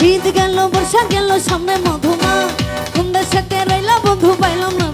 শীত গেল বর্ষা গেল সামনে মধুমা। কোন দেশেতে রইলা বন্ধু পাইলাম না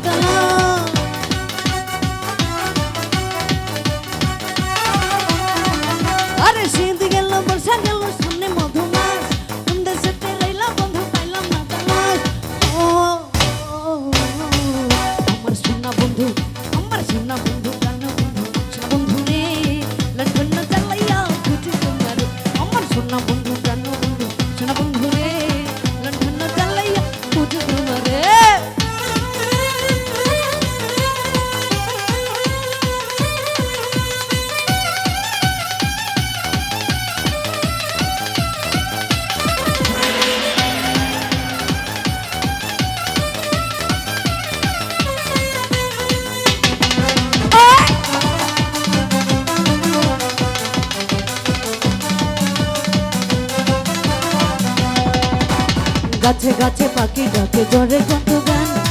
গাছে গাছে পাখি ডাকে জ্বরে কত গান।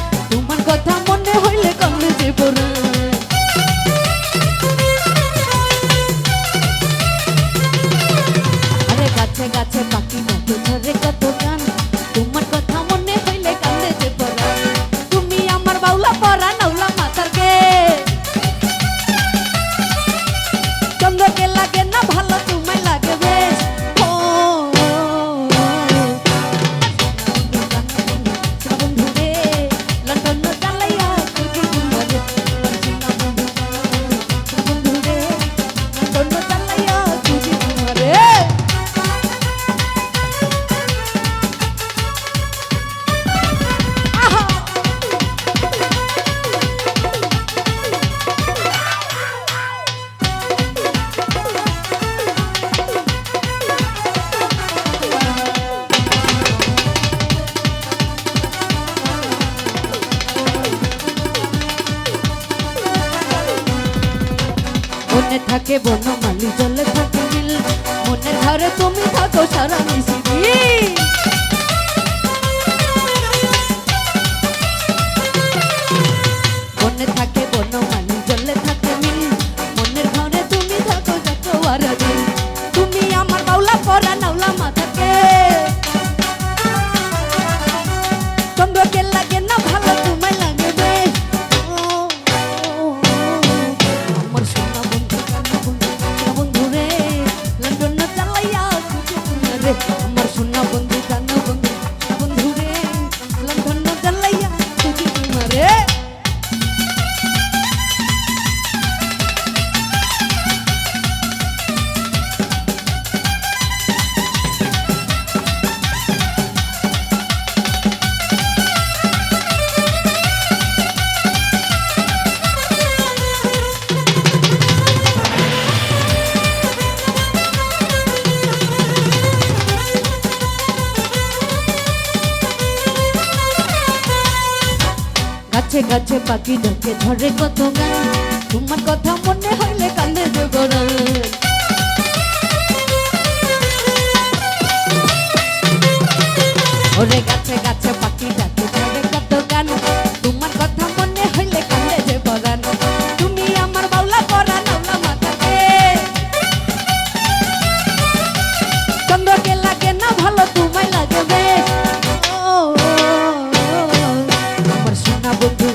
মনে থাকে বনমালি জলে থাকে নীল। মনে ধরে তুমি থাকো সারা মিশিয়ে মনে থাকে रे। গাছে গাছে পাখি ডাকে ধরে কত গান? তোমার কথা মনে হইলে কালে জোগড়ায় শোনা বন্ধু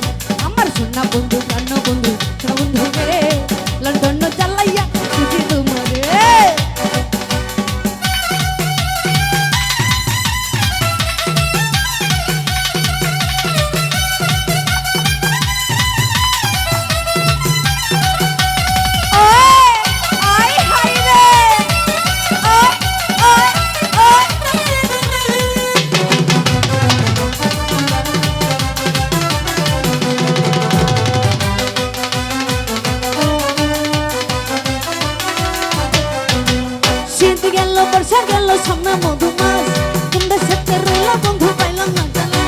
সরষা গেল সামনে মধু মাছ কুন্ডে সেতে রইল বন্ধু পাইলাম না জানা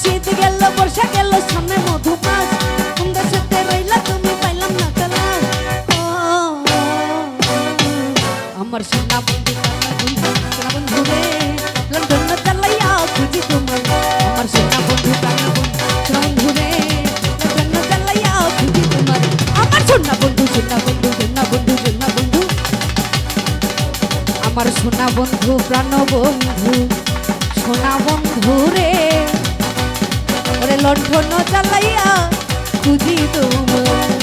শীত গেল বর্ষা গেল সামনে মধু মাছ কুন্ডে সেতে রইল তুমি পাইলাম না আমার সোনা বন্ধু বন্ধু প্রাণ বন্ধু সোনা বন্ধু রে। ওরে লণ্ঠন চালাইয়া খুঁজি তোমার